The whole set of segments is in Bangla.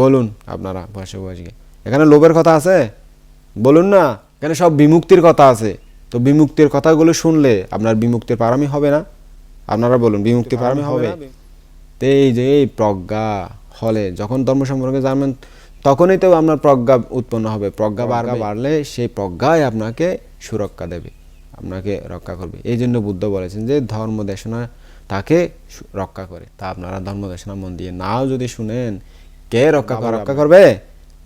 বলুন। আপনারা উপাসিকা এখানে লোভের কথা আছে? বলুন না। এখানে সব বিমুক্তির কথা আছে। তো বিমুক্তির কথাগুলো শুনলে আপনার বিমুক্তির পারামি হবে না? আপনারা বলুন বিমুক্তির পারামি হবে? তো এই যে এই প্রজ্ঞা হলে যখন ধর্ম সম্পর্কে জানবেন তখনই তো আপনার প্রজ্ঞা উৎপন্ন হবে। প্রজ্ঞা বাড়বে। বাড়লে সেই প্রজ্ঞাই আপনাকে সুরক্ষা দেবে আপনাকে রক্ষা করবে। এই জন্য বুদ্ধ বলেছেন যে ধর্ম দেশনা তাকে রক্ষা করে। তা আপনারা ধর্ম দেশনা মন দিয়ে নাও যদি শুনেন কে রক্ষা রক্ষা করবে?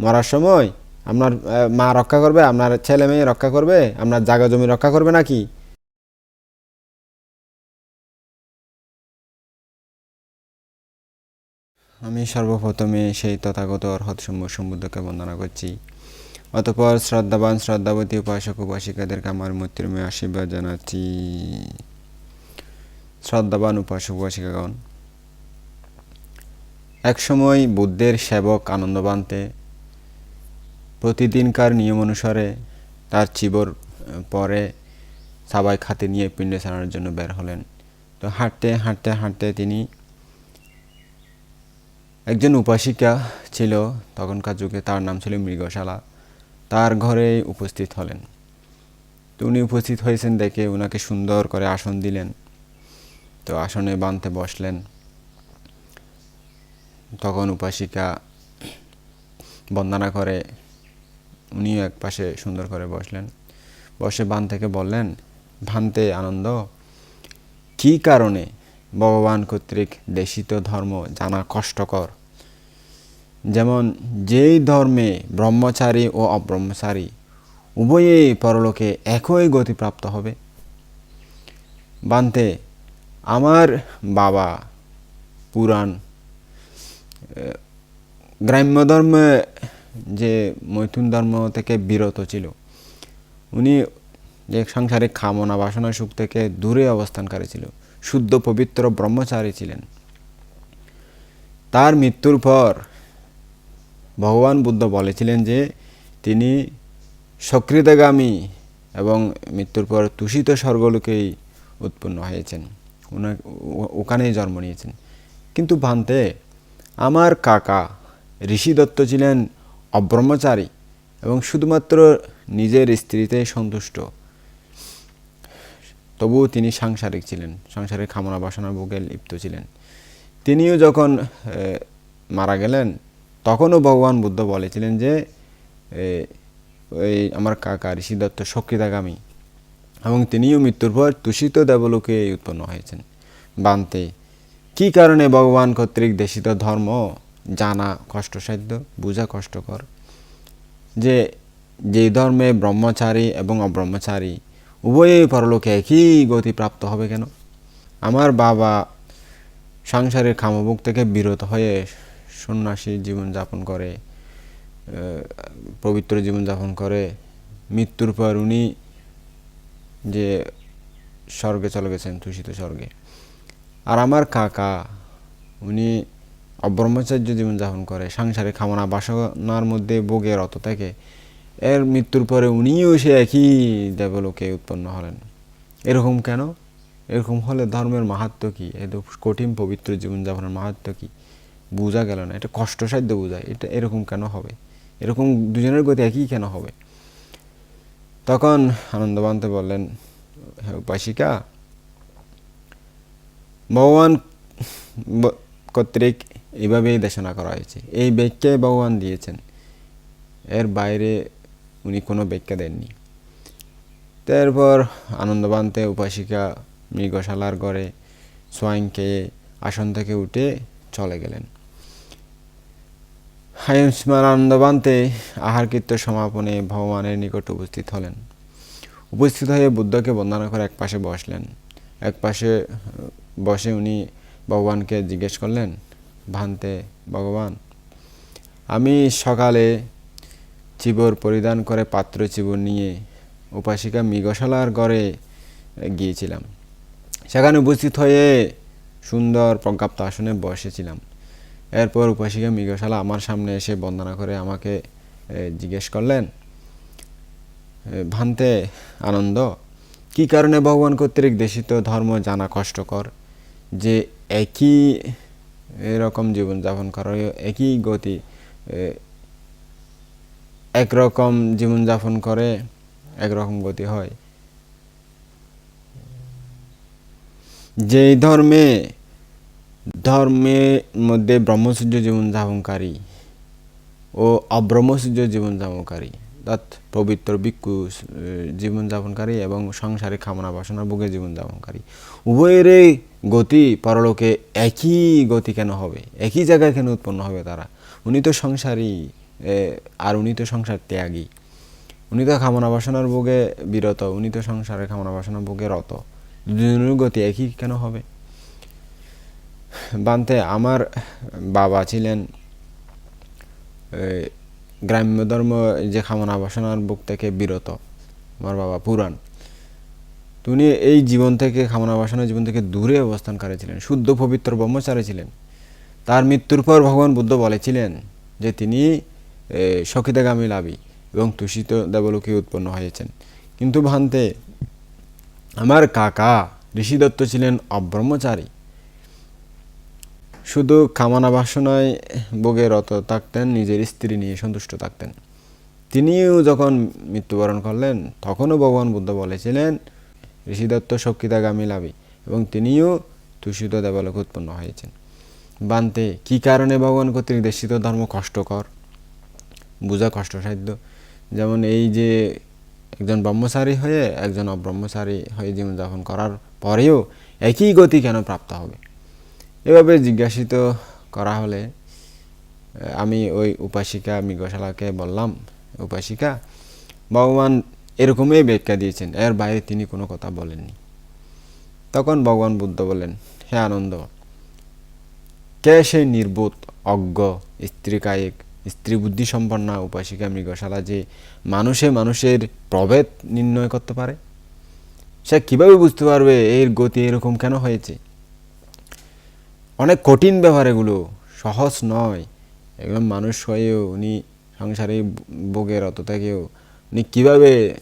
মরার সময় আপনার মা রক্ষা করবে আপনার ছেলে মেয়ে রক্ষা করবে আপনার জায়গা জমি রক্ষা করবে নাকি? আমি সর্বপ্রথমে সেই তথাগত অর্হত সম্ভব সম্বুদ্ধকে বন্দনা করছি। অতপর শ্রদ্ধাবান শ্রদ্ধাবতী উপাসক উপাসিকাদেরকে আমার মৈত্রীময় আশীর্বাদ জানাচ্ছি। শ্রদ্ধাবান উপাসক উপাসিকাগণ একসময় বুদ্ধের সেবক আনন্দবান্তে প্রতিদিনকার নিয়ম অনুসারে তার চিবর পরে সাবাই খাতে নিয়ে পিণ্ডে ছাড়ানোর জন্য বের হলেন। তো হাঁটতে হাঁটতে হাঁটতে তিনি একজন উপাসিকা ছিল। তখনকার যুগে তার নাম ছিল মৃগশালা। তার ঘরে উপস্থিত হলেন। তো উনি উপস্থিত হয়েছেন দেখে ওনাকে সুন্দর করে আসন দিলেন। তো আসনে বাঁধতে বসলেন। তখন উপাসিকা বন্দনা করে, উনিও এক পাশে সুন্দর করে বসলেন। বসে বান থেকে বললেন, ভান্তে আনন্দ? কি কারণে? ভগবান কর্তৃক দেশিত ধর্ম জানা কষ্টকর। যেমন যেই ধর্মে ব্রহ্মচারী ও অব্রহ্মচারী উভয়েই পরলোকে একই গতিপ্রাপ্ত হবে। বান্তে আমার বাবা পুরাণ গ্রাম্য ধর্মে যে মৈথুন ধর্ম থেকে বিরত ছিল, উনি যে সাংসারিক কামনা বাসনা সুখ থেকে দূরে অবস্থানকারী ছিল, শুদ্ধ, পবিত্র, ব্রহ্মচারী ছিলেন। তার মৃত্যুর পর ভগবান বুদ্ধ বলেছিলেন যে, তিনি সক্রিয়তাগামী এবং মৃত্যুর পর তুষিত স্বর্গলোকেই উৎপন্ন হয়েছেন ওখানেই জন্ম নিয়েছেন। কিন্তু ভান্তে আমার কাকা ঋষি দত্ত ছিলেন অব্রহ্মচারী এবং শুধুমাত্র নিজের স্ত্রীতে সন্তুষ্ট। তবুও তিনি সাংসারিক ছিলেন সাংসারিক খামনা বাসনা ভোগে লিপ্ত ছিলেন। তিনিও যখন মারা গেলেন তখনও ভগবান বুদ্ধ বলেছিলেন যে এ, ওই আমার কাকা ঋষি দত্ত সক্রিয়তাগামী এবং তিনিও মৃত্যুর পর তুষিত দেবলোকে উৎপন্ন হয়েছেন। বানতে কি কারণে ভগবান কর্তৃক দেশিত ধর্ম? জানা কষ্টসাধ্য, বোঝা কষ্টকর। যে যে ধর্মে ব্রহ্মচারী এবং অব্রহ্মচারী, উভয়ই পরলোকে একই গতি প্রাপ্ত হবে কেন? আমার বাবা সংসারের খামভোগ থেকে বিরত হয়ে সন্ন্যাসী জীবনযাপন করে পবিত্র জীবনযাপন করে, মৃত্যুর পর উনি যে স্বর্গে চলে গেছেন তুষিত স্বর্গে। আর আমার কাকা, উনি অব্রহ্মচার্য জীবনযাপন করে সাংসারিক খামনা বাসনার মধ্যে ভোগে, রত থাকে। এর মৃত্যুর পরে উনিও সে একই দেবলোকে উৎপন্ন হলেন। এরকম কেন? এরকম হলে ধর্মের মাহাত্ম কি? এত কঠিন পবিত্র জীবনযাপনের মাহাত্ম কি? বোঝা গেল না, এটা কষ্টসাধ্য বোঝায়। এটা এরকম কেন হবে? এরকম দুজনের গতি একই কেন হবে? তখন আনন্দবান্তে বললেন উপাসিকা ভগবান কর্তৃক এইভাবেই দেশনা করা হয়েছে। এই ব্যাখ্যায় ভগবান দিয়েছেন। এর বাইরে উনি কোনো ব্যাখ্যা দেননি। তারপর আনন্দবান্তে উপাসিকা মৃগশালার ঘরে সোয়াইন খেয়ে আসন থেকে উঠে চলে গেলেন। হায়ুষ্মান আনন্দবান্তে আহারকৃত্য সমাপনে ভগবানের নিকট উপস্থিত হলেন। উপস্থিত হয়ে বুদ্ধকে বন্দনা করে এক পাশে বসলেন। এক পাশে বসে উনি ভগবানকে জিজ্ঞেস করলেন, ভান্তে ভগবান, আমি সকালে চিবর পরিধান করে পাত্র চিবর নিয়ে উপাসিকা মৃগশালার ঘরে গিয়েছিলাম। সেখানে উপস্থিত হয়ে সুন্দর প্রজ্ঞাপ্ত আসনে বসেছিলাম। এরপর উপাসিকা মৃগশালা আমার সামনে এসে বন্দনা করে আমাকে জিজ্ঞেস করলেন ভান্তে, আনন্দ? কি কারণে ভগবান কর্তৃক দেশিত ধর্ম জানা কষ্টকর? যে একই, এরকম জীবনযাপন করার একই গতি একরকম জীবনযাপন করে একরকম গতি হয়। যেই ধর্মে ধর্মের মধ্যে ব্রহ্মসূর্য জীবনযাপনকারী ও অব্রহ্মসূর্য জীবনযাপনকারী, অর্থাৎ পবিত্র ভিক্ষু জীবনযাপনকারী এবং সংসারে কামনা বাসনা ভোগে জীবনযাপনকারী, উভয়েরই গতি পরলোকে একই গতি কেন হবে? একই জায়গায় কেন উৎপন্ন হবে তারা? উনি তো সংসারী আর উনি তো সংসার ত্যাগী। উনি তো কামনা বাসনার ভোগে বিরত, উনি তো সংসারে কামনা বাসনার ভোগে রত। দুজনের গতি একই কেন হবে? বানতে, আমার বাবা ছিলেন গ্রাম্য ধর্ম যে কামনা বাসনার বুক থেকে বিরত। আমার বাবা পুরাণ। তো উনি এই জীবন থেকে কামনা বাসনার জীবন থেকে দূরে অবস্থানকারী ছিলেন, শুদ্ধ, পবিত্র ব্রহ্মচারী ছিলেন। তার মৃত্যুর পর ভগবান বুদ্ধ বলেছিলেন যে তিনি সখিতাগামী লাভী এবং তুষিত দেবলোকে উৎপন্ন হয়েছেন। কিন্তু ভান্তে, আমার কাকা ঋষি দত্ত ছিলেন অব্রহ্মচারী। শুধু কামনা বাসনায় ভোগে রত থাকতেন, নিজের স্ত্রী নিয়ে সন্তুষ্ট থাকতেন। তিনিও যখন মৃত্যুবরণ করলেন, তখনও ভগবান বুদ্ধ বলেছিলেন ঋষিদত্ত শক্তিদাগামী লাভী এবং তিনিও তুষিত দেবলোক উৎপন্ন হয়েছেন। বানতে কি কারণে ভগবান কর্তৃক দেশিত ধর্ম কষ্টকর? বোঝা কষ্টসাধ্য। যেমন এই যে একজন ব্রহ্মচারী হয়ে একজন অব্রহ্মচারী হয়ে জীবনযাপন করার পরেও একই গতি কেন প্রাপ্ত হবে? এভাবে জিজ্ঞাসিত করা হলে আমি ওই উপাসিকা মৃগশালাকে বললাম, উপাসিকা, ভগবান এরকমই ব্যাখ্যা দিয়েছেন। এর বাইরে তিনি কোনো কথা বলেননি। তখন ভগবান বুদ্ধ বলেন, হে আনন্দ, কে সেই নির্বোধ, অজ্ঞ, স্ত্রীকায়িক স্ত্রী বুদ্ধি সম্পন্না উপাসিকা মৃগশালা যে মানুষে মানুষের প্রভেদ নির্ণয় করতে পারে? সে কীভাবে বুঝতে পারবে এর গতি এরকম কেন হয়েছে? অনেক কঠিন ব্যাপার এগুলো, সহজ নয়। একদম মানুষ হয়েও উনি সংসারে ভোগের অত থেকেও উনি কীভাবে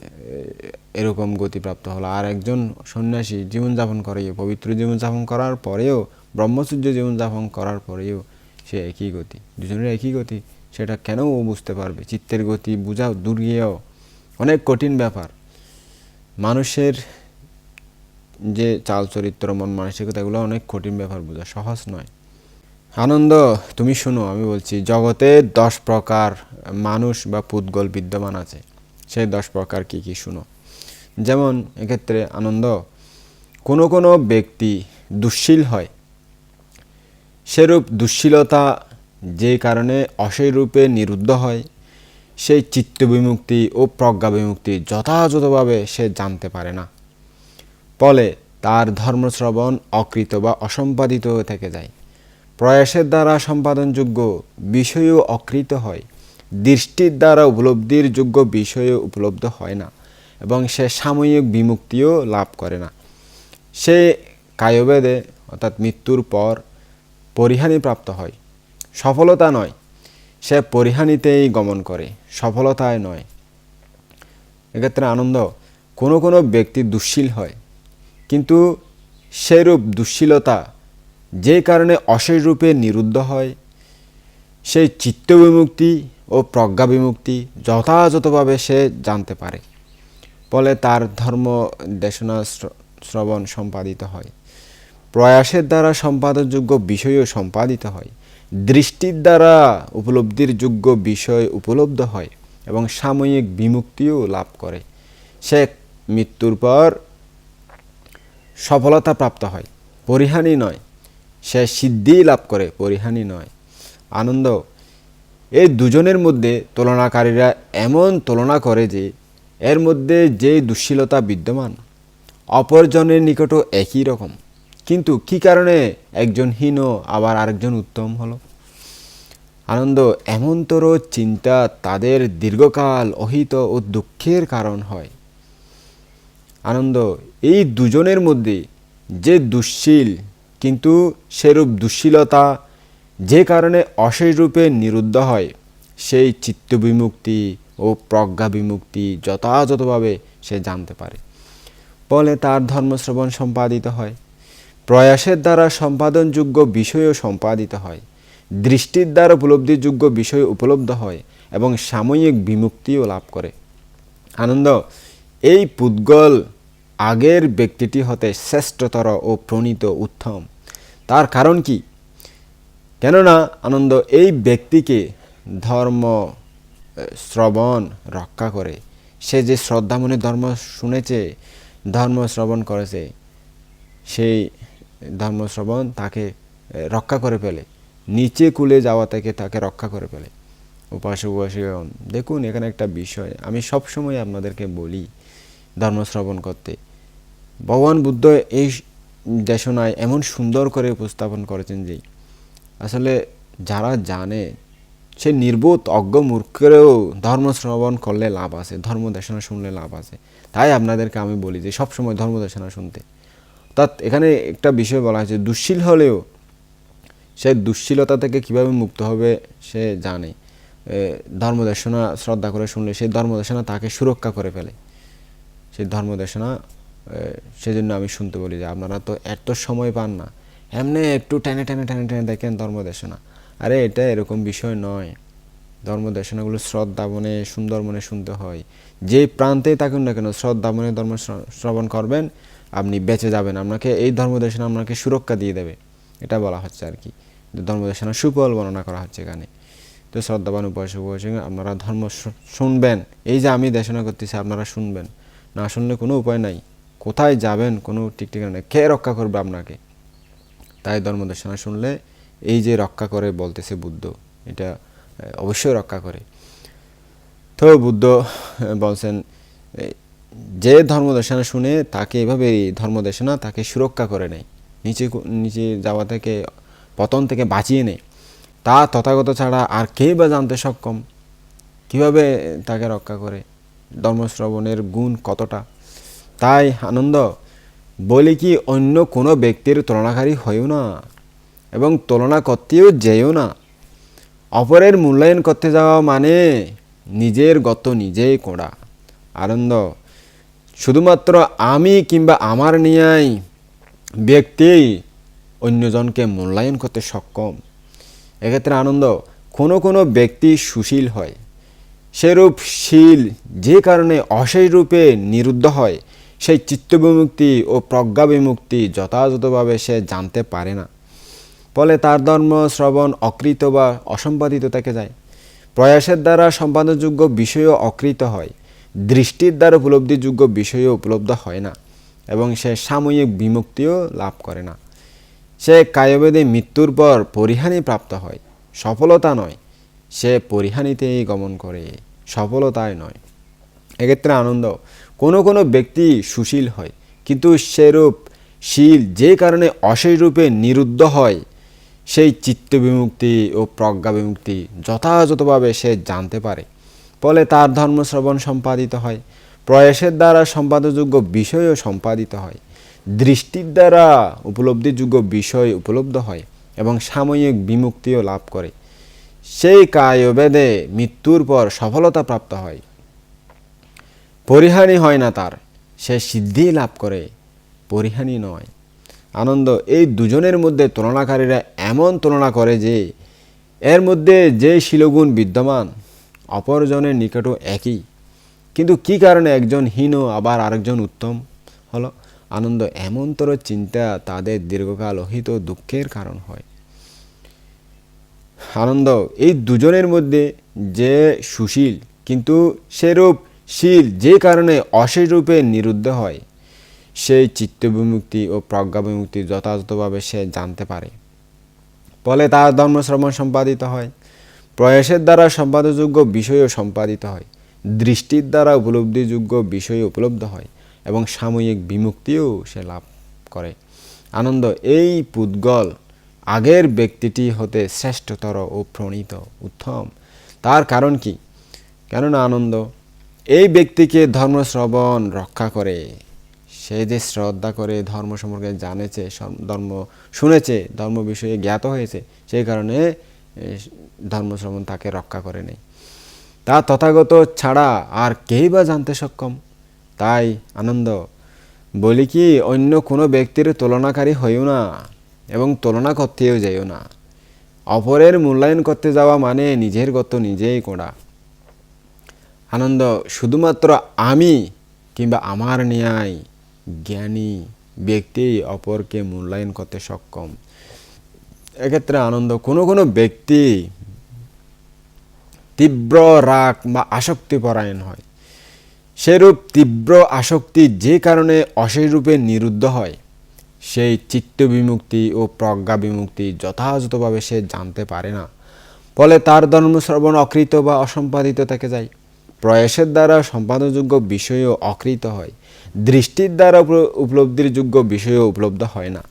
এরকম গতিপ্রাপ্ত হলো? আর একজন সন্ন্যাসী জীবনযাপন করে, পবিত্র জীবনযাপন করার পরেও ব্রহ্মচর্য জীবনযাপন করার পরেও সে একই গতি। দুজনের একই গতি, সেটা কেন ও বুঝতে পারবে? চিত্তের গতি বোঝাও দূর গিয়েও অনেক কঠিন ব্যাপার। মানুষের যে চাল, চরিত্র, মন মানসিকতা এগুলো অনেক কঠিন ব্যাপার বোঝা সহজ নয়। আনন্দ, তুমি শোনো, আমি বলছি, জগতে দশ প্রকার মানুষ বা পুদ্গল বিদ্যমান আছে। সেই দশ প্রকার কি কি শুনো? যেমন এক্ষেত্রে আনন্দ, কোনো কোনো ব্যক্তি দুশ্শীল হয়। সেরূপ দুশ্শীলতা যে কারণে অসৈ রূপে নিরুদ্ধ হয়, সেই চিত্ত বিমুক্তি ও প্রজ্ঞা বিমুক্তি যথাযথভাবে সে জানতে পারে না। ফলে তার ধর্মশ্রবণ অকৃত বা অসম্পাদিত হয়ে থেকে যায়। প্রয়াসের দ্বারা সম্পাদনযোগ্য বিষয়ও অকৃত হয়। দৃষ্টির দ্বারা উপলব্ধির যোগ্য বিষয়ও উপলব্ধ হয় না এবং সে সাময়িক বিমুক্তিও লাভ করে না। সে কায়বেদে, অর্থাৎ মৃত্যুর পর, পরিহানি প্রাপ্ত হয়। সফলতা নয়। সে পরিহানিতেই গমন করে। সফলতায় নয়। এক্ষেত্রে আনন্দ, কোনো কোনো ব্যক্তি দুশ্শীল হয়। কিন্তু সেরূপ দুশ্শীলতা যে কারণে অশেষ রূপে নিরুদ্ধ হয়, সেই চিত্ত বিমুক্তি ও প্রজ্ঞা বিমুক্তি যথাযথভাবে সে জানতে পারে। ফলে তার ধর্ম দেশনা শ্রবণ সম্পাদিত হয়। প্রয়াসের দ্বারা সম্পাদনযোগ্য বিষয়ও সম্পাদিত হয়। দৃষ্টির দ্বারা উপলব্ধির যোগ্য বিষয় উপলব্ধ হয় এবং সাময়িক বিমুক্তিও লাভ করে। সে মৃত্যুর পর সফলতা প্রাপ্ত হয়। পরিহানি নয়। সে সিদ্ধি লাভ করে, পরিহানি নয়। আনন্দ এই দুজনের মধ্যে তুলনাকারীরা এমন তুলনা করে যে এর মধ্যে যে দুশ্শীলতা বিদ্যমান, অপরজনের নিকটও একই রকম। কিন্তু কি কারণে একজন হীন আবার আরেকজন উত্তম হলো? আনন্দ এমনতর চিন্তা তাদের দীর্ঘকাল অহিত ও দুঃখের কারণ হয়। আনন্দ, এই দুজনের মধ্যে যে দুশ্শীল কিন্তু সেরূপ দুশ্শীলতা যে কারণে অশেষ রূপে নিরুদ্ধ হয়। সেই চিত্ত বিমুক্তি ও প্রজ্ঞা বিমুক্তি যথাযথভাবে সে জানতে পারে। ফলে তার ধর্মশ্রবণ সম্পাদিত হয়। প্রয়াসের দ্বারা সম্পাদনযোগ্য বিষয়ও সম্পাদিত হয়। দৃষ্টির দ্বারা উপলব্ধিযোগ্য বিষয় উপলব্ধ হয় এবং সাময়িক বিমুক্তিও লাভ করে। আনন্দ, এই পুদ্গল আগের ব্যক্তিটি হতে শ্রেষ্ঠতর ও প্রণীত উত্তম। তার কারণ কি? কেননা আনন্দ এই ব্যক্তিকে ধর্ম শ্রবণ, রক্ষা করে। সে যে শ্রদ্ধা মনে ধর্ম শুনেছে, ধর্ম শ্রবণ করেছে, সেই ধর্ম শ্রবণ তাকে রক্ষা করে ফেলে। নিচে কুলে যাওয়া থেকে তাকে রক্ষা করে ফেলে। উপাসক, উপাসিকাগণ, দেখুন এখানে একটা বিষয়। আমি সবসময় আপনাদেরকে বলি ধর্ম শ্রবণ করতে। ভগবান বুদ্ধ এই দেশনায় এমন সুন্দর করে উপস্থাপন করেছেন যে আসলে যারা জানে সে নির্বোধ অজ্ঞ মূর্খেরও ধর্ম শ্রবণ করলে লাভ আছে ধর্ম দেশনা শুনলে লাভ আছে। তাই আপনাদেরকে আমি বলি যে সবসময় ধর্ম দেশনা শুনতে। অর্থাৎ এখানে একটা বিষয় বলা হয়েছে দুশ্শীল হলেও সে দুশ্শীলতা থেকে কীভাবে মুক্ত হবে সে জানে। এ, ধর্মদেশনা শ্রদ্ধা করে শুনলে সেই ধর্মদেশনা তাকে সুরক্ষা করে ফেলে। সেই ধর্মদেশনা সেজন্য আমি শুনতে বলি যে আপনারা তো এত সময় পান না। এমনি একটু টেনে টেনে টেনে টেনে দেখেন ধর্মদেশনা। আরে এটা এরকম বিষয় নয়। ধর্মদেশনাগুলো শ্রদ্ধা মনে, সুন্দর মনে শুনতে হয়। যে প্রান্তেই থাকুন না কেন, শ্রদ্ধা মনে ধর্ম শ্র- শ্রবণ করবেন, আপনি বেঁচে যাবেন। আপনাকে এই ধর্মদেশনা আপনাকে সুরক্ষা দিয়ে দেবে। এটা বলা হচ্ছে আর কি। ধর্মদেশনা সুফল বর্ণনা করা হচ্ছে এখানে। তো শ্রদ্ধাবান উপাসক উপাসক আপনারা ধর্ম শুনবেন। এই যে আমি দেশনা করতেছি, আপনারা শুনবেন। না শুনলে কোনো উপায় নাই। কোথায় যাবেন, কোনো ঠিক ঠিকানা নেই। কে রক্ষা করবে আপনাকে? তাই ধর্মদেশনা শুনলে এই যে রক্ষা করে বলতেছে বুদ্ধ, এটা অবশ্যই রক্ষা করে। তো বুদ্ধ বলছেন যে ধর্মদেশনা শুনে তাকে এভাবে ধর্মদেশনা তাকে সুরক্ষা করে নেয়, নিচে নিচে যাওয়া থেকে, পতন থেকে বাঁচিয়ে নেয়। তা তথাগত ছাড়া আর কে বা জানতে সক্ষম? কীভাবে তাকে রক্ষা করে? ধর্মশ্রবণের গুণ কতটা? তাই আনন্দ বলি কি অন্য কোনো ব্যক্তির তুলনাকারী হইও না, এবং তুলনা করতেও যেও না। অপরের মূল্যায়ন করতে যাওয়া মানে নিজের গত নিজেই কোড়া আনন্দ, শুধুমাত্র আমি কিংবা আমার নিয়াই ব্যক্তি অন্যজনকে মূল্যায়ন করতে সক্ষম। এক্ষেত্রে আনন্দ, কোনো কোনো ব্যক্তি সুশীল হয়। সেরূপ শীল যে কারণে অশেষ রূপে নিরুদ্ধ হয়। সেই চিত্তবিমুক্তি ও প্রজ্ঞা বিমুক্তি যথাযথভাবে সে জানতে পারে না। ফলে তার ধর্ম, শ্রবণ অকৃত বা অসম্পাদিত থেকে যায়। প্রয়াসের দ্বারা সম্পাদনযোগ্য বিষয়ও অকৃত হয়। দৃষ্টির দ্বারা উপলব্ধিযোগ্য বিষয়ও উপলব্ধ হয় না এবং সে সাময়িক বিমুক্তিও লাভ করে না। সে কায়বেদে মৃত্যুর পর পরিহানি প্রাপ্ত হয়। সফলতা নয়। সে পরিহানিতেই গমন করে। সফলতায় নয়। এক্ষেত্রে আনন্দ কোনো কোনো ব্যক্তি সুশীল হয়, কিন্তু সেরূপ শীল যে কারণে অশেষ রূপে নিরুদ্ধ হয়, সেই চিত্ত বিমুক্তি ও প্রজ্ঞা বিমুক্তি যথাযথভাবে সে জানতে পারে। ফলে তার ধর্ম শ্রবণ সম্পাদিত হয়, প্রয়াসের দ্বারা সম্পাদযোগ্য বিষয়ও সম্পাদিত হয়, দৃষ্টির দ্বারা উপলব্ধিযোগ্য বিষয় উপলব্ধ হয় এবং সাময়িক বিমুক্তিও লাভ করে। সেই কায়বেদে মৃত্যুর পর সফলতা প্রাপ্ত হয়। পরিহানি হয় না তার। সে সিদ্ধি লাভ করে, পরিহানি নয়। আনন্দ, এই দুজনের মধ্যে তুলনাকারীরা এমন তুলনা করে যে, এর মধ্যে যে শিলগুণ বিদ্যমান, অপরজনের নিকটও একই। কিন্তু কি কারণে একজন হীন, আবার আরেকজন উত্তম? হলো, আনন্দ এমনতর চিন্তা তাদের দীর্ঘকাল অহিত দুঃখের কারণ হয়। আনন্দ, এই দুজনের মধ্যে যে সুশীল, কিন্তু সেরূপ শীল যে কারণে অশেষ রূপে নিরুদ্ধ হয়, সেই চিত্তবিমুক্তি ও প্রজ্ঞা বিমুক্তি যথাযথভাবে সে জানতে পারে। ফলে তার ধর্ম শ্রবণ সম্পাদিত হয়, প্রয়াসের দ্বারা সম্পাদযোগ্য বিষয়ও সম্পাদিত হয়, দৃষ্টির দ্বারা উপলব্ধিযোগ্য বিষয় উপলব্ধ হয় এবং সাময়িক বিমুক্তিও সে লাভ করে। আনন্দ, এই পুদ্গল আগের ব্যক্তিটি হতে শ্রেষ্ঠতর ও প্রণীত উত্তম। তার কারণ কি? কেননা আনন্দ এই ব্যক্তিকে ধর্ম শ্রবণ, রক্ষা করে, সে যে শ্রদ্ধা করে ধর্ম সম্পর্কে জানেছে ধর্ম শুনেছে, ধর্ম বিষয়ে জ্ঞাত হয়েছে, সেই কারণে ধর্ম শ্রবণ তাকে রক্ষা করে নেই। তা তথাগত ছাড়া আর কেই বা জানতে সক্ষম? তাই আনন্দ, বলি কি, অন্য কোনো ব্যক্তির তুলনাকারী হইও না এবং তুলনা করতেও যাইও না। অপরের মূল্যায়ন করতে যাওয়া মানে নিজের গত নিজেই কোড়া আনন্দ, শুধুমাত্র আমি কিংবা আমার ন্যায় জ্ঞানী ব্যক্তি অপরকে মূল্যায়ন করতে সক্ষম। এক্ষেত্রে আনন্দ, কোনো কোনো ব্যক্তি তীব্র রাগ বা আসক্তি পরায়ণ হয়। সেরূপ তীব্র আসক্তি যে কারণে অশেষ রূপে নিরুদ্ধ হয়, সেই চিত্ত বিমুক্তি ও প্রজ্ঞা বিমুক্তি যথাযথভাবে সে জানতে পারে না। ফলে তার ধর্মশ্রবণ অকৃত বা অসম্পাদিত থেকে যায়। প্রয়াসের দ্বারা সম্পাদনযোগ্য বিষয়ও অকৃত হয়। দৃষ্টির দ্বারা উপ- উপলব্ধির যোগ্য বিষয়ও উপলব্ধ হয় না।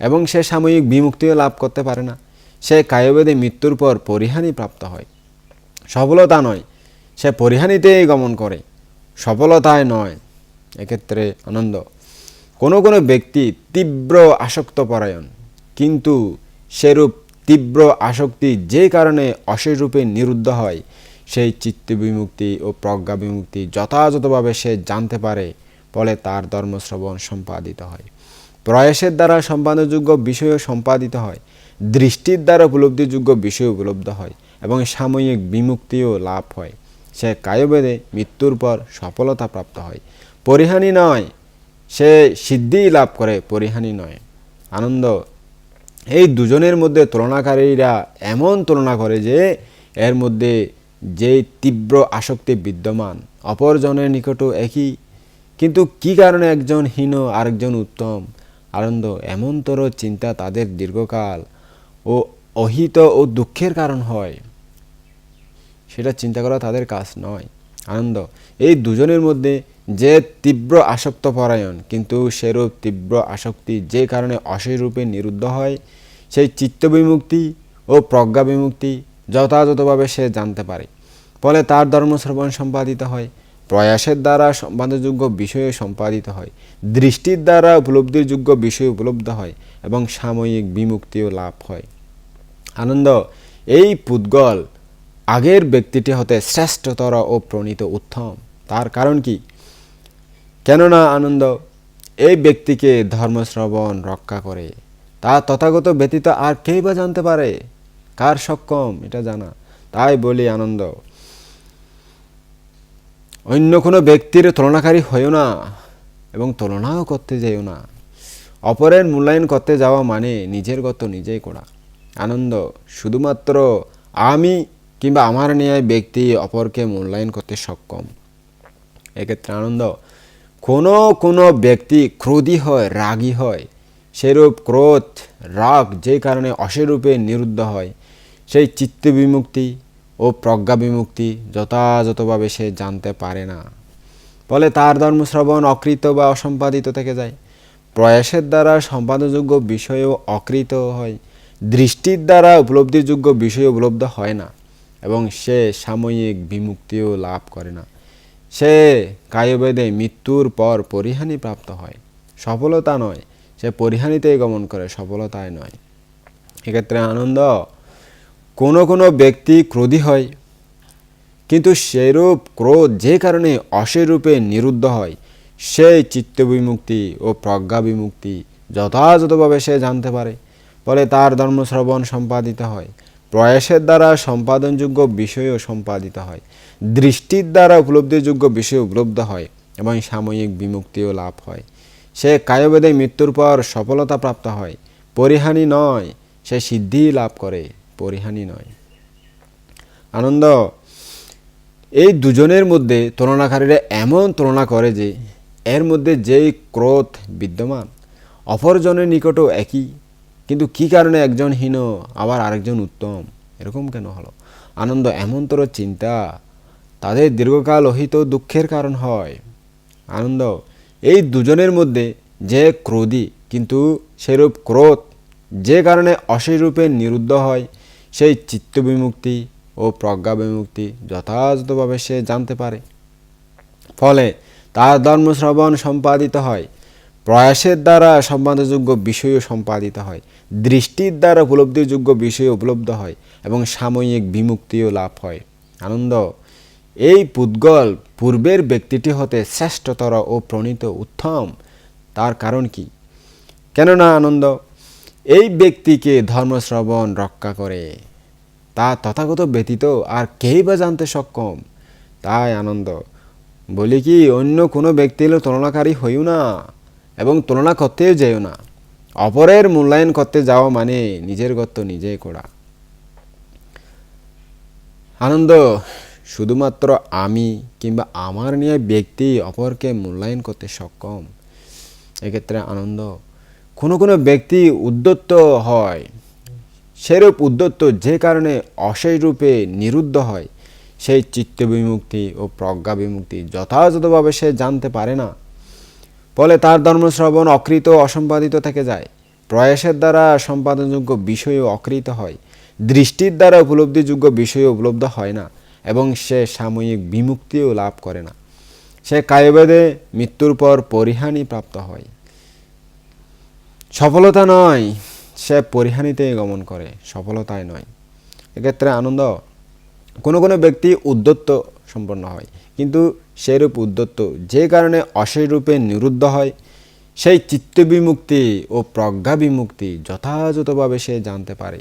এবং সে সাময়িক বিমুক্তিও লাভ করতে পারে না। সে কায়বেদে মৃত্যুর পর পরিহানি প্রাপ্ত হয়। সফলতা নয়, সে পরিহানিতেই গমন করে। সফলতায় নয়, এক্ষেত্রে আনন্দ। কোনো কোনো ব্যক্তি তীব্র আসক্ত পরায়ণ কিন্তু সেরূপ তীব্র আসক্তি যে কারণে অশেষ রূপে নিরুদ্ধ হয় সেই চিত্ত বিমুক্তি ও প্রজ্ঞা বিমুক্তি যথাযথভাবে সে জানতে পারে ফলে তার ধর্মশ্রবণ সম্পাদিত হয়। প্রয়াসের দ্বারা সম্পাদনযোগ্য বিষয়ও সম্পাদিত হয়। দৃষ্টির দ্বারা উপলব্ধিযোগ্য বিষয় উপলব্ধ হয় এবং সাময়িক বিমুক্তিও লাভ হয়। সে কায়বেদে মৃত্যুর পর সফলতা প্রাপ্ত হয়। পরিহানি নয়, সে সিদ্ধিই লাভ করে, পরিহানি নয়। আনন্দ, এই দুজনের মধ্যে তুলনাকারীরা এমন তুলনা করে যে এর মধ্যে যে তীব্র আসক্তি বিদ্যমান, অপরজনের নিকটও একই। কিন্তু কি কারণে একজন হীন আরেকজন উত্তম? আনন্দ এমনতর চিন্তা তাদের দীর্ঘকাল ও অহিত ও দুঃখের কারণ হয়। সেটা চিন্তা করা তাদের কাজ নয়। আনন্দ, এই দুজনের মধ্যে যে তীব্র আসক্ত পরায়ণ, কিন্তু সেরূপ তীব্র আসক্তি যে কারণে অশেষ রূপে নিরুদ্ধ হয়, সেই চিত্ত বিমুক্তি ও প্রজ্ঞা বিমুক্তি যথাযথভাবে সে জানতে পারে। ফলে তার ধর্মশ্রবণ সম্পাদিত হয়। প্রয়াসের দ্বারা সম্পাদনযোগ্য বিষয়ে সম্পাদিত হয়। দৃষ্টির দ্বারা উপলব্ধির যোগ্য বিষয় উপলব্ধ হয় এবং সাময়িক বিমুক্তিও লাভ হয়। আনন্দ, এই পুদ্গল আগের ব্যক্তিটি হতে শ্রেষ্ঠতর ও প্রণীত উত্তম। তার কারণ কি? কেননা আনন্দ, এই ব্যক্তিকে ধর্মশ্রবণ রক্ষা করে। তা তথাগত ব্যতীত আর কেই বা জানতে পারে? কার সক্ষম? এটা জানা। তাই বলি আনন্দ অন্য কোনো ব্যক্তির তুলনাকারী হইও না এবং তুলনাও করতে যেও না। অপরের মূল্যায়ন করতে যাওয়া মানে নিজের গত নিজেই করা। আনন্দ, শুধুমাত্র আমি কিংবা আমার ন্যায় ব্যক্তি অপরকে মূল্যায়ন করতে সক্ষম। এক্ষেত্রে আনন্দ, কোনো কোনো ব্যক্তি ক্রোধী হয়, রাগী হয়। সেরূপ ক্রোধ, রাগ যে কারণে অসেরূপে নিরুদ্ধ হয়। সেই চিত্ত বিমুক্তি ও প্রজ্ঞা বিমুক্তি যথাযথভাবে সে জানতে পারে না। ফলে তার ধর্মশ্রবণ অকৃত বা অসম্পাদিত থেকে যায়। প্রয়াসের দ্বারা সম্পাদনযোগ্য বিষয়ও অকৃত হয়। দৃষ্টির দ্বারা উপলব্ধিযোগ্য বিষয় উপলব্ধ হয় না এবং সে সাময়িক বিমুক্তিও লাভ করে না। সে কায়বেদে মৃত্যুর পর পরিহানি প্রাপ্ত হয়। সফলতা নয়, সে পরিহানিতেই গমন করে, সফলতায় নয়। এক্ষেত্রে আনন্দ কোনো কোনো ব্যক্তি ক্রোধী হয়, কিন্তু সেরূপ ক্রোধ যে কারণে অসেরূপে নিরুদ্ধ হয়, সেই চিত্ত বিমুক্তি ও প্রজ্ঞা বিমুক্তি যথাযথভাবে সে জানতে পারে। ফলে তার ধর্মশ্রবণ সম্পাদিত হয়, প্রয়াসের দ্বারা সম্পাদনযোগ্য বিষয়ও সম্পাদিত হয়, দৃষ্টির দ্বারা উপলব্ধিযোগ্য বিষয় উপলব্ধ হয় এবং সাময়িক বিমুক্তিও লাভ হয়। সে কায়বেদে মৃত্যুর পর সফলতা প্রাপ্ত হয়, পরিহানি নয়, সে সিদ্ধি লাভ করে। পরিহানি নয়। আনন্দ, এই দুজনের মধ্যে তুলনাকারীরা এমন তুলনা করে যে এর মধ্যে যেই ক্রোধ বিদ্যমান, অপরজনের নিকটও একই। কিন্তু কি কারণে একজন হীন, আবার আরেকজন উত্তম? এরকম কেন হলো? আনন্দ এমনতর চিন্তা, তাদের দীর্ঘকাল অহিত দুঃখের কারণ হয়। আনন্দ, এই দুজনের মধ্যে যে ক্রোধী, কিন্তু সেরূপ ক্রোধ যে কারণে অশেষ রূপে নিরুদ্ধ হয় সেই চিত্ত বিমুক্তি ও প্রজ্ঞা বিমুক্তি যথাযথভাবে সে জানতে পারে। ফলে তার ধর্মশ্রবণ সম্পাদিত হয়, প্রয়াসের দ্বারা সম্পাদনযোগ্য বিষয়ও সম্পাদিত হয়, দৃষ্টির দ্বারা উপলব্ধিযোগ্য বিষয় উপলব্ধ হয় এবং সাময়িক বিমুক্তিও লাভ হয়। আনন্দ, এই পুদ্গল পূর্বের ব্যক্তিটি হতে শ্রেষ্ঠতর ও প্রণীত উত্তম, তার কারণ কি? কেননা আনন্দ এই ব্যক্তিকে ধর্মশ্রবণ রক্ষা করে। তা তথাগত ব্যতীত আর কেই বা জানতে সক্ষম? তাই আনন্দ। বলি কি, অন্য কোনো ব্যক্তি হলে তুলনাকারী হইও না এবং তুলনা করতেও যেও না। অপরের মূল্যায়ন করতে যাওয়া মানে নিজের গত্য নিজেই করা। আনন্দ, শুধুমাত্র আমি কিংবা আমার নিয়ে ব্যক্তি অপরকে মূল্যায়ন করতে সক্ষম, এক্ষেত্রে আনন্দ কোনো কোনো ব্যক্তি উদ্যত্ত হয়, সেরূপ উদ্যত্ত যে কারণে অশেষ রূপে নিরুদ্ধ হয়, সেই চিত্ত বিমুক্তি ও প্রজ্ঞা বিমুক্তি যথাযথভাবে সে জানতে পারে না। ফলে তার ধর্মশ্রবণ অকৃত অসম্পাদিত থেকে যায়। প্রয়াসের দ্বারা সম্পাদনযোগ্য বিষয়ও অকৃত হয়। দৃষ্টির দ্বারা উপলব্ধিযোগ্য বিষয় উপলব্ধ হয় না এবং সে সাময়িক বিমুক্তিও লাভ করে না। সে কায়বেদে মৃত্যুর পর পরিহানি প্রাপ্ত হয়। সফলতা নয়, সে পরিহানিতেই গমন করে সফলতায় নয়। এক্ষেত্রে আনন্দ, কোনো কোনো ব্যক্তি উদ্যত্ত সম্পন্ন হয়। কিন্তু সেরূপ উদ্যত্ত যে কারণে রূপে নিরুদ্ধ হয়, সেই চিত্ত বিমুক্তি ও প্রজ্ঞা বিমুক্তি যথাযথভাবে সে জানতে পারে।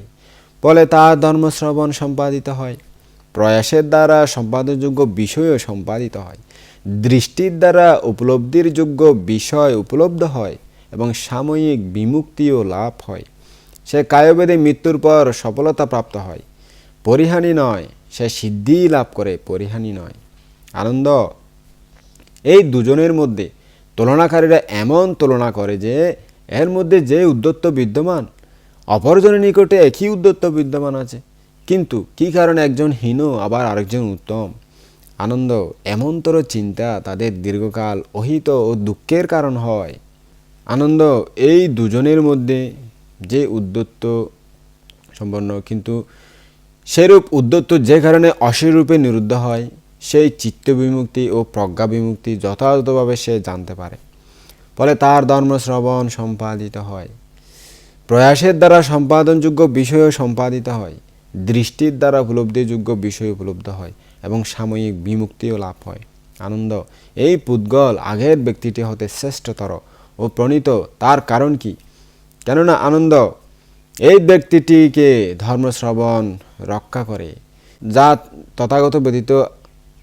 ফলে তার ধর্মশ্রবণ সম্পাদিত হয়, প্রয়াসের দ্বারা সম্পাদনযোগ্য বিষয়ও সম্পাদিত হয়, দৃষ্টির দ্বারা উপলব্ধির যোগ্য বিষয় উপলব্ধ হয় এবং সাময়িক বিমুক্তিও লাভ হয়। সে কায়বেদে মৃত্যুর পর সফলতা প্রাপ্ত হয়। পরিহানি নয়, সে সিদ্ধি লাভ করে, পরিহানি নয়। আনন্দ, এই দুজনের মধ্যে তুলনাকারীরা এমন তুলনা করে যে, এর মধ্যে যে উদ্যত্ত বিদ্যমান, অপরজনের নিকটে একই উদ্যত্ত বিদ্যমান আছে। কিন্তু কি কারণে একজন হীন, আবার আরেকজন উত্তম? আনন্দ, এমনতর চিন্তা তাদের দীর্ঘকাল অহিত ও দুঃখের কারণ হয়। আনন্দ, এই দুজনের মধ্যে যে উদ্যত্ত সম্পন্ন, কিন্তু সেরূপ উদ্যত্ত যে কারণে অসীরূপে নিরুদ্ধ হয়, সেই চিত্ত বিমুক্তি ও প্রজ্ঞা বিমুক্তি যথাযথভাবে সে জানতে পারে। ফলে তার ধর্মশ্রবণ সম্পাদিত হয়। প্রয়াসের দ্বারা সম্পাদনযোগ্য বিষয়ও সম্পাদিত হয়। দৃষ্টির দ্বারা উপলব্ধিযোগ্য বিষয় উপলব্ধ হয় এবং সাময়িক বিমুক্তিও লাভ হয়। আনন্দ, এই পুদ্গল আগের ব্যক্তিটি হতে শ্রেষ্ঠতর। ও প্রণীত, তার কারণ কি? কেননা আনন্দ, এই ব্যক্তিটিকে ধর্মশ্রবণ, রক্ষা করে, যা তথাগত ব্যতীত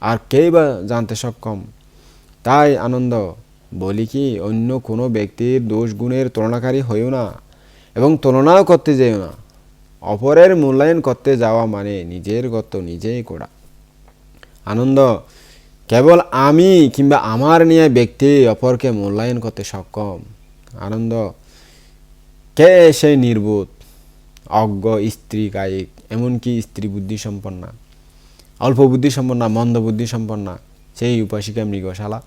আর কেই বা জানতে সক্ষম। তাই আনন্দ, বলি কি, অন্য কোনো ব্যক্তির দোষ গুণের তুলনাকারী হইও না এবং তুলনাও করতে যেও না। অপরের মূল্যায়ন করতে যাওয়া মানে নিজের গত নিজেই করা। আনন্দ কেবল আমি কিংবা আমার নিয়ে ব্যক্তি অপরকে মূল্যায়ন করতে সক্ষম। আনন্দ। কে সেই নির্বোধ? অজ্ঞ, স্ত্রী, গায়িক, এমনকি স্ত্রী বুদ্ধি সম্পন্না অল্প বুদ্ধি সম্পন্না মন্দ বুদ্ধি সম্পন্না সেই উপাসিকা মৃগশালা,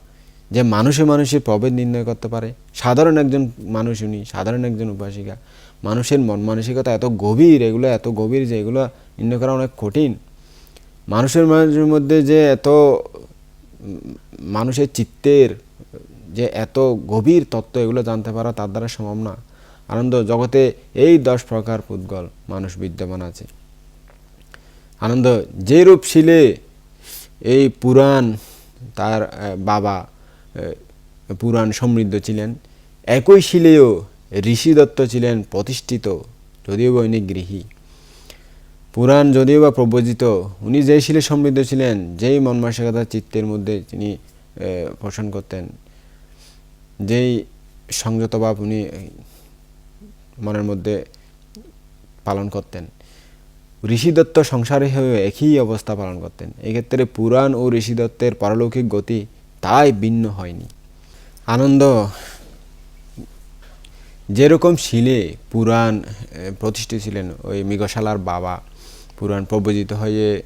যে মানুষে মানুষের প্রভেদ নির্ণয় করতে পারে। সাধারণ একজন মানুষ উনি, সাধারণ একজন উপাসিকা। মানুষের মন মানসিকতা এত গভীর, এগুলো এত গভীর যে এগুলো নির্ণয় করা অনেক কঠিন। মানুষের মানুষের মধ্যে যে এত মানুষের চিত্তের যে এত গভীর তত্ত্ব এগুলো জানতে পারা তার দ্বারা সম্ভব না। আনন্দ জগতে এই দশ প্রকার পুদ্গল মানুষ বিদ্যমান আছে। আনন্দ যে রূপ শিলে এই পুরাণ তার বাবা পুরাণ সমৃদ্ধ ছিলেন। একই শিলেও ঋষি দত্ত ছিলেন প্রতিষ্ঠিত, যদিও বা উনি গৃহী। পুরাণ যদিও বা প্রবজিত উনি যেই শিলে সমৃদ্ধ ছিলেন, যেই মনমানসিকতা চিত্তের মধ্যে তিনি পোষণ করতেন, যেই সংযত ভাব উনি মনের মধ্যে পালন করতেন। ঋষিদত্ত সংসারে হয়ে একই অবস্থা পালন করতেন। এক্ষেত্রে পুরাণ ও ঋষিদত্তের পারলৌকিক গতি তাই ভিন্ন হয়নি। আনন্দ, যেরকম শিলে পুরাণ প্রতিষ্ঠিত ছিলেন ওই মৃগশালার বাবা পুরাণ প্রবজিত হয়ে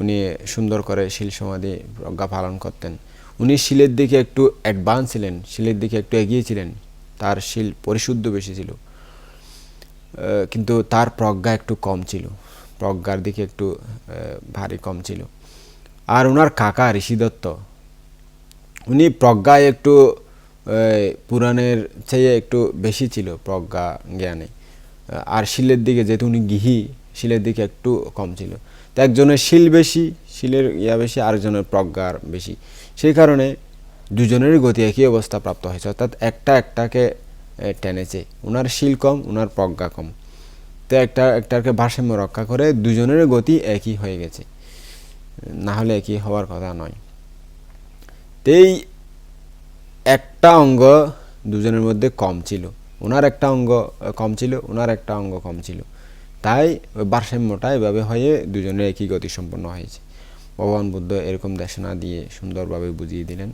উনি সুন্দর করে শিল সমাধি প্রজ্ঞা পালন করতেন। উনি শিলের দিকে একটু অ্যাডভান্স ছিলেন, শিলের দিকে একটু এগিয়ে ছিলেন। তার শিল পরিশুদ্ধ বেশি ছিল। কিন্তু তার প্রজ্ঞা একটু কম ছিল। প্রজ্ঞার দিকে একটু ভারী কম ছিল। আর ওনার কাকা ঋষি দত্ত, উনি প্রজ্ঞায় একটু পুরাণের চেয়ে একটু বেশি ছিল প্রজ্ঞা জ্ঞানে। আর শিলের দিকে যেহেতু উনি গৃহী শিলের দিকে একটু কম ছিল। তো একজনের শিল বেশি, শিলের ইয়া বেশি, আরেকজনের প্রজ্ঞার বেশি। সেই কারণে দুজনেরই গতি একই অবস্থা প্রাপ্ত হয়েছে। অর্থাৎ একটা একটাকে টেনেছে। ওনার শিল কম ওনার প্রজ্ঞা কম। তো একটা, একটাকে ভারসাম্য রক্ষা করে দুজনের গতি একই হয়ে গেছে। না হলে একই হওয়ার কথা নয়। তো এই একটা অঙ্গ দুজনের মধ্যে কম ছিল। ওনার একটা অঙ্গ কম ছিল ওনার একটা অঙ্গ কম ছিল। তাই ভারসাম্যটা এভাবে হয়ে দুজনের একই গতি সম্পন্ন হয়েছে। ভগবান বুদ্ধ এরকম দেশনা দিয়ে সুন্দরভাবে বুঝিয়ে দিলেন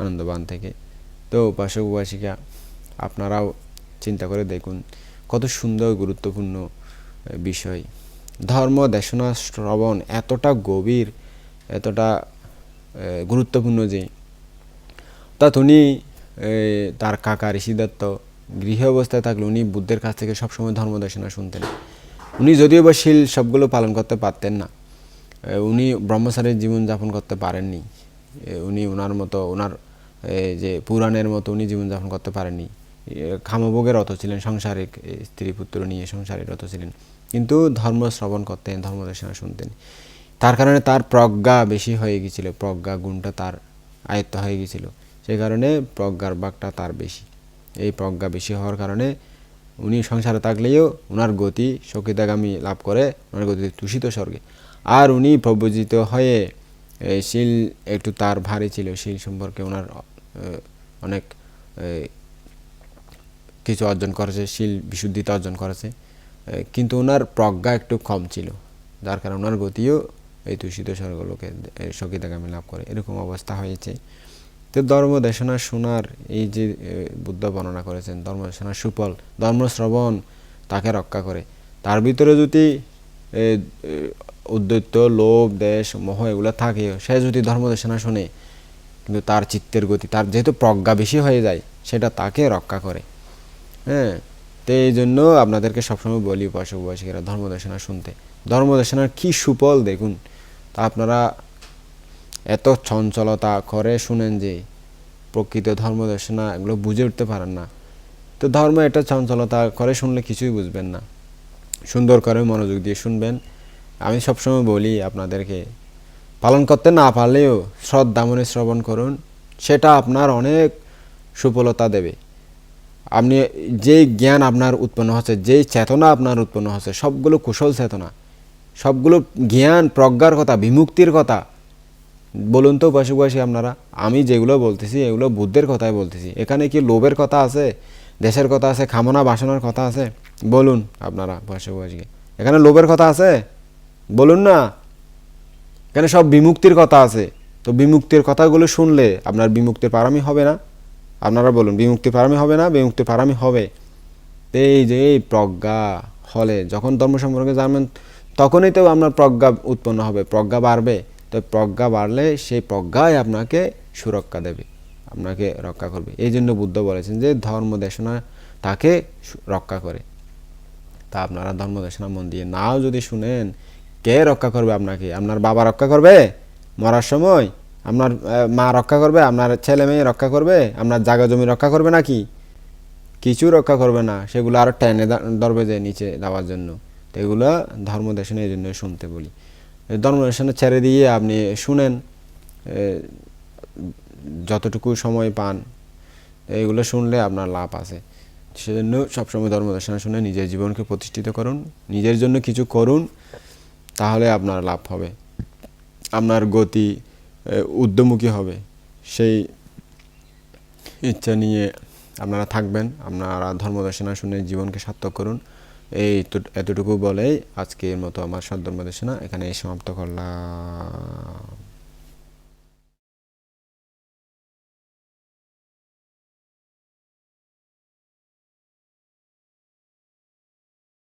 আনন্দবান থেকে। তো উপাসক উপাসিকা, আপনারাও চিন্তা করে দেখুন কত সুন্দর গুরুত্বপূর্ণ বিষয়। ধর্ম, দেশনা, শ্রবণ এতটা গভীর, এতটা গুরুত্বপূর্ণ যে, তা উনি তার কাকা ঋষিদত্ত গৃহ অবস্থায় থাকলে উনি বুদ্ধের কাছ থেকে সবসময় ধর্মদেশনা শুনতেন। উনি যদিও বা শীল সবগুলো পালন করতে পারতেন না উনি ব্রহ্মচারীর জীবনযাপন করতে পারেননি উনি ওনার মতো, ওনার যে পুরাণের মতো উনি জীবনযাপন করতে পারেননি। খামভোগের রত ছিলেন, সংসারিক স্ত্রী পুত্র নিয়ে সংসারের রত ছিলেন, কিন্তু ধর্ম শ্রবণ করতেন ধর্মদেশনা শুনতেন। তার কারণে তার প্রজ্ঞা বেশি হয়ে গেছিল প্রজ্ঞা গুণটা তার আয়ত্ত হয়ে গেছিল সেই কারণে প্রজ্ঞার বাঘটা তার বেশি। এই প্রজ্ঞা বেশি হওয়ার কারণে উনি সংসারে থাকলেও ওনার গতি সকিতাগামী লাভ করে, ওনার গতি তুষিত স্বর্গে। আর উনি প্রবজিত হয়ে শিল একটু তার ভারী ছিল, শিল সম্পর্কে ওনার অনেক কিছু অর্জন করেছে, শিল বিশুদ্ধিতা অর্জন করেছে কিন্তু ওনার প্রজ্ঞা একটু কম ছিল, যার কারণে ওনার গতিও এই তুষিত স্বর্গলোকে সকিতাগামী লাভ করে। এরকম অবস্থা হয়েছে। তো ধর্ম দেশনা শোনার এই যে বুদ্ধ বর্ণনা করেছেন, ধর্ম দেশনা সুফল, ধর্ম শ্রবণ তাকে রক্ষা করে। তার ভিতরে যদি উদ্বৈত, লোভ, দেশ, মোহ এগুলো থাকে, সে যদি ধর্ম দেশনা শোনে, কিন্তু তার চিত্তের গতি, তার যেহেতু প্রজ্ঞা বেশি হয়ে যায়, সেটা তাকে রক্ষা করে। হ্যাঁ? তো এই জন্য আপনাদেরকে সবসময় বলি উপাসক উপাসিকেরা ধর্মদেশনা শুনতে। ধর্মদেশনার কি সুফল দেখুন। তা আপনারা এত চঞ্চলতা করে শুনেন যে প্রকৃত ধর্মদেশনা এগুলো বুঝে উঠতে পারেন না। তো ধর্ম এটা চঞ্চলতা করে শুনলে কিছুই বুঝবেন না। সুন্দর করে মনোযোগ দিয়ে শুনবেন। আমি সবসময় বলি আপনাদেরকে, পালন করতে না পারলেও শ্রদ্ধা মনে শ্রবণ করুন, সেটা আপনার অনেক সুফলতা দেবে। আপনি যেই জ্ঞান আপনার উৎপন্ন হচ্ছে, যেই চেতনা আপনার উৎপন্ন হচ্ছে, সবগুলো কুশল চেতনা, সবগুলো জ্ঞান প্রজ্ঞার কথা, বিমুক্তির কথা বলুন তো উপাসকবাসী আপনারা, আমি যেগুলো বলতেছি, এগুলো বুদ্ধের কথাই বলতেছি। এখানে কি লোভের কথা আছে? দেশের কথা আছে? খামনা বাসনার কথা আছে? বলুন আপনারা উপাসকবাসীকে এখানে লোভের কথা আছে? বলুন না। এখানে সব বিমুক্তির কথা আছে। তো বিমুক্তির কথাগুলো শুনলে আপনার বিমুক্তির পারামি হবে না? আপনারা বলুন, বিমুক্তির পারামি হবে না? বিমুক্তির পারামি হবে? এই যে এই প্রজ্ঞা হলে, যখন ধর্ম সম্পর্কে জানবেন, তখনই তো আপনার প্রজ্ঞা উৎপন্ন হবে, প্রজ্ঞা বাড়বে। তো প্রজ্ঞা বাড়লে সেই প্রজ্ঞাই আপনাকে সুরক্ষা দেবে, আপনাকে রক্ষা করবে। এই জন্য বুদ্ধ বলেছেন যে ধর্ম দেশনা তাকে রক্ষা করে। তা আপনারা ধর্ম দেশনা মন দিয়ে নাও যদি শুনেন, কে রক্ষা করবে আপনাকে? আপনার বাবা রক্ষা করবে মরার সময়? আপনার মা রক্ষা করবে? আপনার ছেলে মেয়ে রক্ষা করবে? আপনার জায়গা জমি রক্ষা করবে নাকি? কিছু রক্ষা করবে না। সেগুলো আরও টেনে ধরবে যে নিচে দেওয়ার জন্য। তো এগুলো ধর্ম এই জন্য শুনতে বলি। এই ছেড়ে দিয়ে আপনি শুনেন যতটুকু সময় পান, এগুলো শুনলে আপনার লাভ আছে। সেজন্য সবসময় ধর্ম দর্শন শুনে নিজের জীবনকে প্রতিষ্ঠিত করুন, নিজের জন্য কিছু করুন, তাহলে আপনার লাভ হবে। আপনার গতি উদ্যমুখী হবে। সেই ইচ্ছা নিয়ে আপনারা থাকবেন, আপনারা ধর্মদর্শনা শুনে জীবনকে সার্থক করুন। এই এতটুকু বলেই আজকের মতো আমার সদ্ধর্ম দর্শনা এখানে সমাপ্ত করলাম।